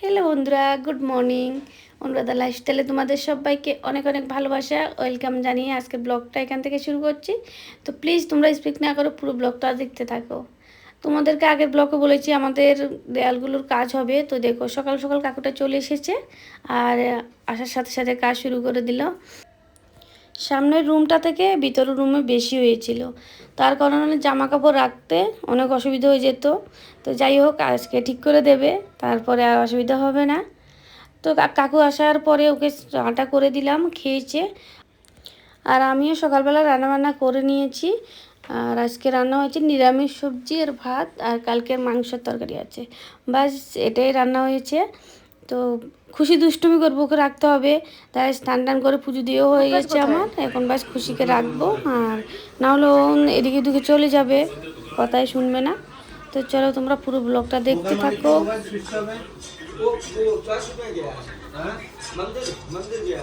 Hello বন্ধুরা good morning Anuradha লাইফস্টাইলে তোমাদের সবাইকে অনেক অনেক ভালোবাসা। ওয়েলকাম জানিয়ে আজকে ব্লগটা এখান থেকে শুরু করছি। তো প্লিজ তোমরা স্পিক না করো, পুরো ব্লগটা দেখতে থাকো। তোমাদেরকে আগের ব্লকে বলেছি, আমাদের দেয়ালগুলোর কাজ হবে। তো দেখো, সকাল সকাল কাকুটা চলে এসেছে। আর আসার সাথে সাথে কাজ শুরু করে দিল। সামনের রুমটা থেকে ভিতরের রুমে বেশি হয়েছিল। তার কারণে জামা কাপড় রাখতে অনেক অসুবিধা হয়ে যেত। তো যাই হোক, আজকে ঠিক করে দেবে, তারপরে আর অসুবিধা হবে না। তো কাকু আসার পরে ওকে চাটা করে দিলাম, খেয়েছে। আর আমিও সকালবেলা রান্নাবান্না করে নিয়েছি। আর আজকে রান্না হয়েছে নিরামিষ সবজি আর ভাত, আর কালকের মাংসের তরকারি আছে। বাস এটাই রান্না হয়েছে। তো খুশি দুষ্টুমি করবো ওকে রাখতে হবে তাই স্নান টান করে পুজো দিয়েও হয়ে গেছে আমার এখন বাস খুশিকে রাখবো আর না হলে ও এদিকে ওদিকে চলে যাবে কথাই শুনবে না তো চলো তোমরা পুরো ব্লগটা দেখতে থাকো वो वो चर्च में गया है मंदिर मंदिर गया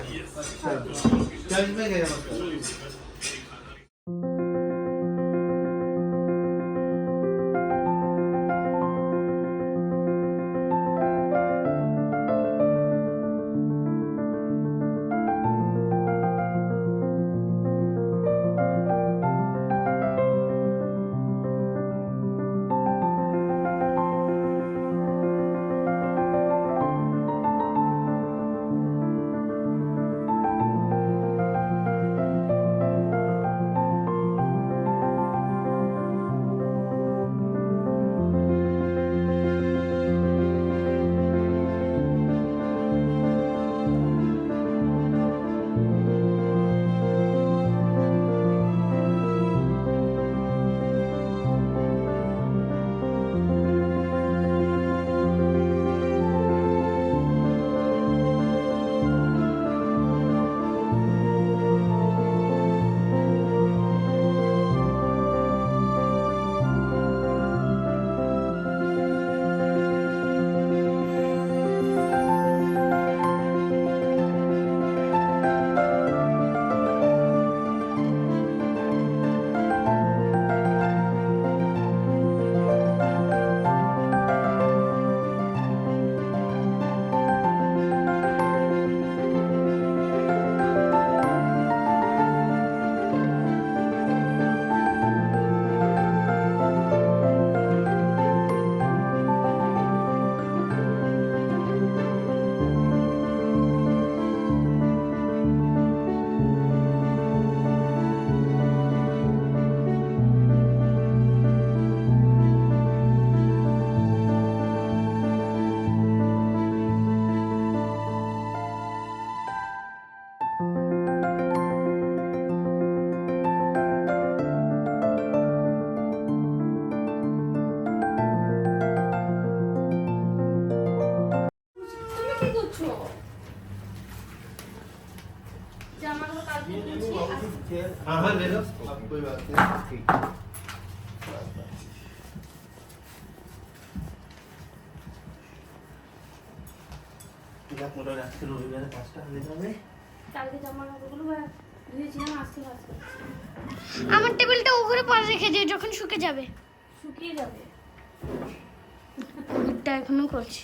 हाँ हाँ ले लो अब कोई बात नहीं ठीक যাক মোটামুটি আজকে রবিবারে কাজটা হয়ে যাবে কালকে জামা কাপড়গুলো ধুয়েছিলাম আজকে ভাজ করছি আমার টেবিলটা উপরে পরে রেখে দিও যখন শুকে যাবে শুকিয়ে যাবে ওটা এখনো করছি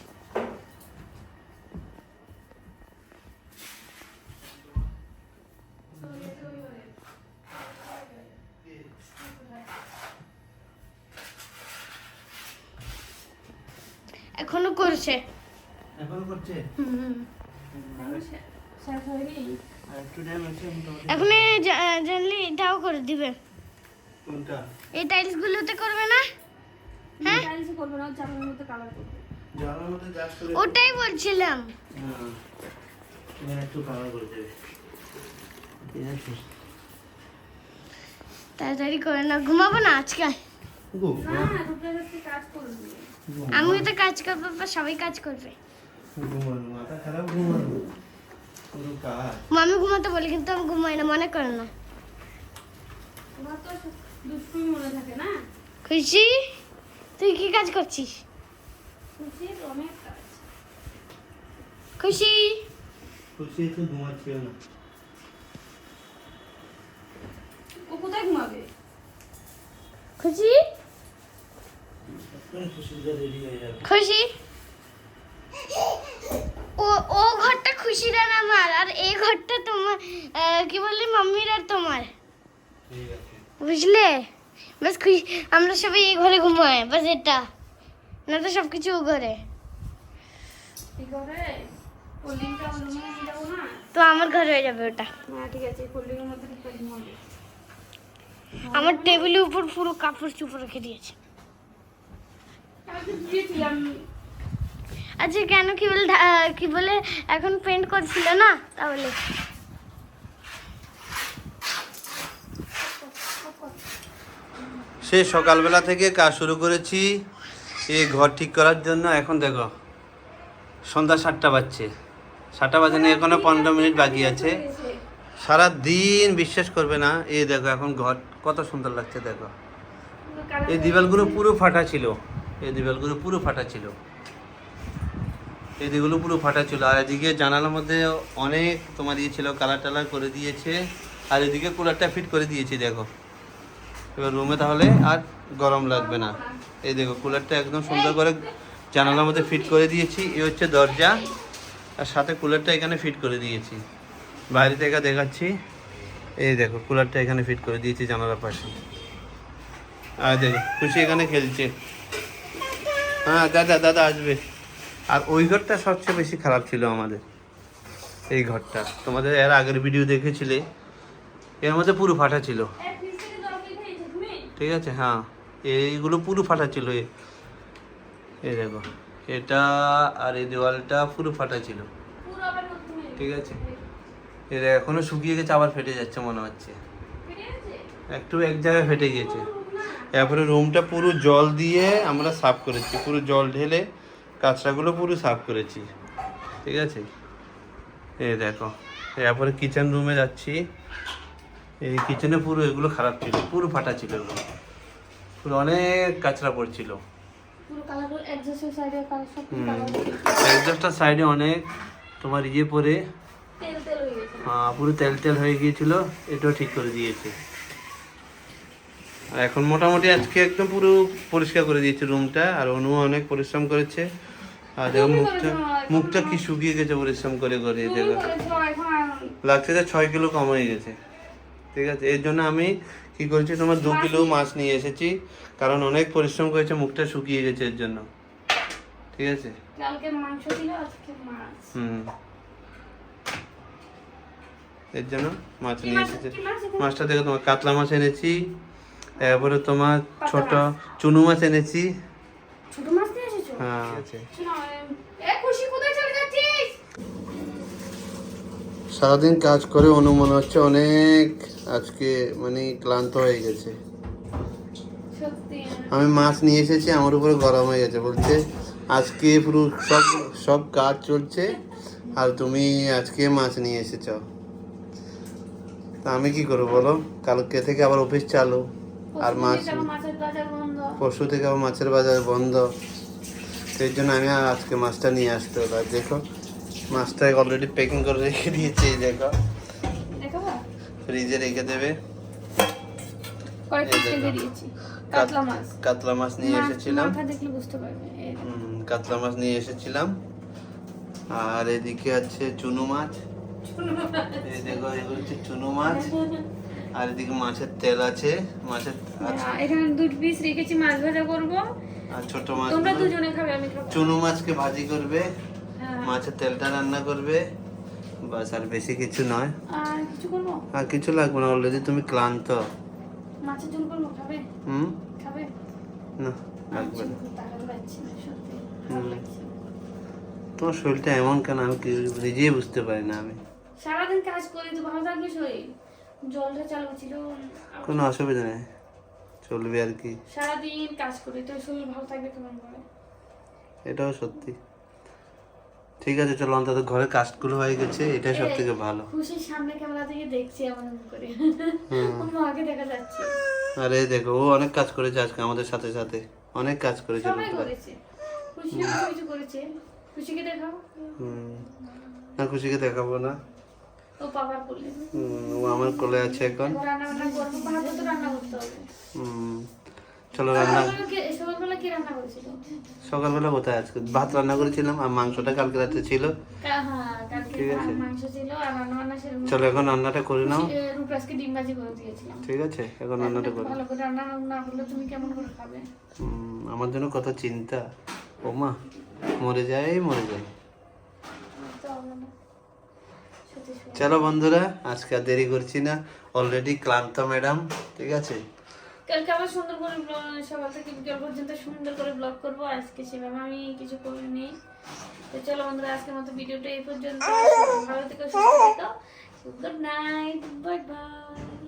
এখনও করছে। এখন করছে? এখন জানলি এটাও করে দিবে। কোনটা? এই টাইলস গুলোতে করবে না? হ্যাঁ? টাইলস করব না জামার মধ্যে কালার করব। জানার মধ্যে যা করে ওটাই বলছিলাম। হ্যাঁ। এবার একটু কাভার করে দেবে। ঠিক আছে। তাড়াতাড়ি করে না ঘুমাবো না আজকে? কাজ করবি। তো কাজ করব বা সবাই কাজ করবে। মামি ঘুমাতে বলে কিন্তু আমি ঘুমাই না মনে করে না। তো খুশি? তুই কি কাজ করছিস? খুশি খুশি? একটু ঘুমাচ্ছিও না। ও কোথায় ঘুমাবে? খুশি এখন খুশিটা রেডি হয়ে যাবে খুশি? ও ও ঘরটা খুশির আর আমার আর এই ঘরটা তোমার কি বললি মাম্মির আর তোমার? বুঝলে? বাস খুশি আমরা সবাই এই ঘরে ঘুমাই বাস এটা। না তো সব কিছু ও ঘরে? তো আমার ঘরে হয়ে যাবে ওটা। আমার টেবিলের উপর পুরো কাপড় চুপড় রেখে দিয়েছে। আচ্ছা কেন কি বলে কি বলে এখন পেন্ট করছিল না? তাহলে। সে সকালবেলা থেকে কাজ শুরু করেছি। এই ঘর ঠিক করার জন্য এখন দেখো, সন্ধ্যা সাতটা বাজছে। সাতটা বাজে না এখনও পনেরো মিনিট বাকি আছে। সারা দিন বিশ্বাস করবে না, এই দেখো এখন ঘর কত সুন্দর লাগছে, দেখো। এই দিবালগুলো পুরো ফাটা ছিল। এই দিবালগুলো পুরো ফাটা ছিল। এই দিকগুলো পুরো ফাটা ছিল। আর এদিকে জানালার মধ্যে অনেক তোমার ইয়ে ছিল কালার টালার করে দিয়েছে। আর এদিকে কুলারটা ফিট করে দিয়েছি, দেখো। এবার রুমে তাহলে আর গরম লাগবে না। এই দেখো, কুলারটা একদম সুন্দর করে জানালার মধ্যে ফিট করে দিয়েছি। এই হচ্ছে দরজা। আর সাথে কুলারটা এখানে ফিট করে দিয়েছি। বাইরে থেকে দেখাচ্ছি। এই দেখো, কুলারটা এখানে ফিট করে দিয়েছি জানালার পাশে। আর দেখো, খুশি এখানে খেলছে। হ্যাঁ দাদা দাদা আসবে। আর ওই ঘরটা সবচেয়ে বেশি খারাপ ছিল আমাদের। এই ঘরটা। তোমাদের এর আগের ভিডিও দেখেছিলে? এর মধ্যে পুরো ফাটা ছিল। ঠিক আছে? হ্যাঁ এইগুলো পুরো ফাটা ছিল। এই দেখো। এটা আর এই দেওয়ালটা পুরো ফাটা ছিল। ঠিক আছে? এটা এখনও শুকিয়ে গেছে, আবার ফেটে যাচ্ছে মনে হচ্ছে। একটু এক জায়গায় ফেটে গিয়েছে। এরপরে রুমটা পুরো জল দিয়ে আমরা সাফ করেছি। পুরো জল ঢেলে কাঁচরাগুলো পুরো সাফ করেছি। ঠিক আছে? এই দেখো। এরপরে কিচেন রুমে যাচ্ছি। এই কিচেনে পুরো এগুলো খারাপ ছিল। পুরো ফাটা ছিল এগুলো। পুরো অনেক কাঁচরা পড়ছিল। সাইডে একজাস্টার অনেক। তোমার ইয়ে পরে তেল তেল হয়ে পুরো তেল তেল হয়ে গিয়েছিল। এটাও ঠিক করে দিয়েছে। এখন মোটামুটি আজকে একদম পুরো পরিষ্কার করে দিয়েছে রুমটা আর অনু অনেক পরিশ্রম করেছে। আর দেখো মুখটা মুখটা কি শুকিয়ে গেছে পরিশ্রম করে করে দেখো। লাগছে যে ছয় কিলো কম হয়ে গেছে। ঠিক আছে এর জন্য আমি কি করেছি তোমার দু কিলো মাছ নিয়ে এসেছি কারণ অনেক পরিশ্রম করেছে মুখটা শুকিয়ে গেছে এর জন্য। ঠিক আছে? কালকে মাংস ছিল আজকে মাছ। হুম। এর জন্য মাছ নিয়ে এসেছে? মাছটা দেখো তোমার কাতলা মাছ এনেছি। তারপরে তোমার ছোট চুনু মাছ এনেছি। ছোট মাছ নিয়ে এসেছ? হ্যাঁ। আছে। এ খুশি কোথায় চলে যাচ্ছিস? সারাদিন কাজ করে অনু মনে হচ্ছে অনেক আজকে মানে ক্লান্ত হয়ে গেছে। আমি মাছ নিয়ে এসেছি আমার উপরে গরম হয়ে গেছে বলছে আজকে পুরো সব সব কাজ চলছে আর তুমি আজকে মাছ নিয়ে এসেছ। তা আমি কি করব বলো? কালকে থেকে আবার অফিস চালু। আর মাছ পরশুদিন আবার মাছের বাজার বন্ধ। পরশু থেকে আবার মাছের বাজার বন্ধ। সেই জন্য আমি আজকে মাছটা নিয়ে আসতে হলো। আর দেখো মাছটা অলরেডি প্যাকিং করে রেখে দিয়েছি দেখো। ফ্রিজে রেখে দেবে। কাতলা মাছ। কাতলা মাছ নিয়ে এসেছিলাম। কাতলা মাছ নিয়ে এসেছিলাম। আর এদিকে আছে চুনো মাছ। এই দেখো এগুলো হচ্ছে চুনো মাছ। আর এদিকে মাছের তেল আছে মাছের হ্যাঁ, এখানে দুটো পিস রেখেছি মাছ ভাজা করব। আর ছোট মাছ তোমরা দুজনে খাবে আমি খাব। চুনো মাছকে ভাজি করবে হ্যাঁ। মাছের তেলটা রান্না করবে বাস আর বেশি কিছু নয়। আর কিছু করব? আর কিছু লাগবে না অলরেডি তুমি ক্লান্ত। মাছের ঝোল করব খাবে? হুম? খাবে? না লাগবে না। তোমার শরীরটা এমন কেন আমি নিজেই বুঝতে পারি না আমি। সারাদিন কাজ করি তো ভালো থাকবে শরীর জলটা চালু ছিল। কোনো অসুবিধা নেই। চলবে আর কি। সারাদিন কাজ করি তো শরীর ভালো থাকবে কেমন করে এটাও সত্যি। ঠিক আছে চলো অন্তত ঘরের কাজগুলো হয়ে গেছে এটাই সব থেকে ভালো। খুশির সামনে ক্যামেরা থেকে দেখছি এমন করে। মাকে দেখা যাচ্ছে। আরে দেখো ও অনেক কাজ করেছে আজকে আমাদের সাথে সাথে। অনেক কাজ করেছে খুশি কিছু করেছে। খুশিকে দেখাও। হুম। না খুশিকে দেখাবো না। ও বাবার বললেন। ও আমার কোলে আছে এখন। রান্না বান্না করব ভালো তো রান্না করতে হবে। হুম চলো রান্না। সকালবেলা কি- রান্না করেছিল? সকালবেলা কোথায় আজকে? ভাত রান্না করেছিলাম আর মাংসটা কালকে রাতে ছিল। হ্যাঁ ঠিক আছে। চলো এখন রান্নাটা করে নাও। রূপরাজকে ডিম ভাজি করে দিয়েছিলাম। ঠিক আছে এখন রান্নাটা করে ভালো করে রান্না না করলে তুমি কেমন করে খাবে? আমার জন্য কত চিন্তা। ও মা মরে যায় মরে যায় তো হবে না। সত্যি সত্যি। চলো বন্ধুরা, আজকে আর দেরি করছি না। অলরেডি ক্লান্ত ম্যাডাম ঠিক আছে? কালকে আবার সুন্দর করে ব্লগ- সকাল থেকে বিকেল পর্যন্ত সুন্দর করে ব্লগ করব। আজকে সেভাবে আমি কিছু করিনি। তো চলো বন্ধুরা, আজকের মতো ভিডিওটা এই পর্যন্ত। ভালো থেকো, সুস্থ থেকো। Good night, bye bye.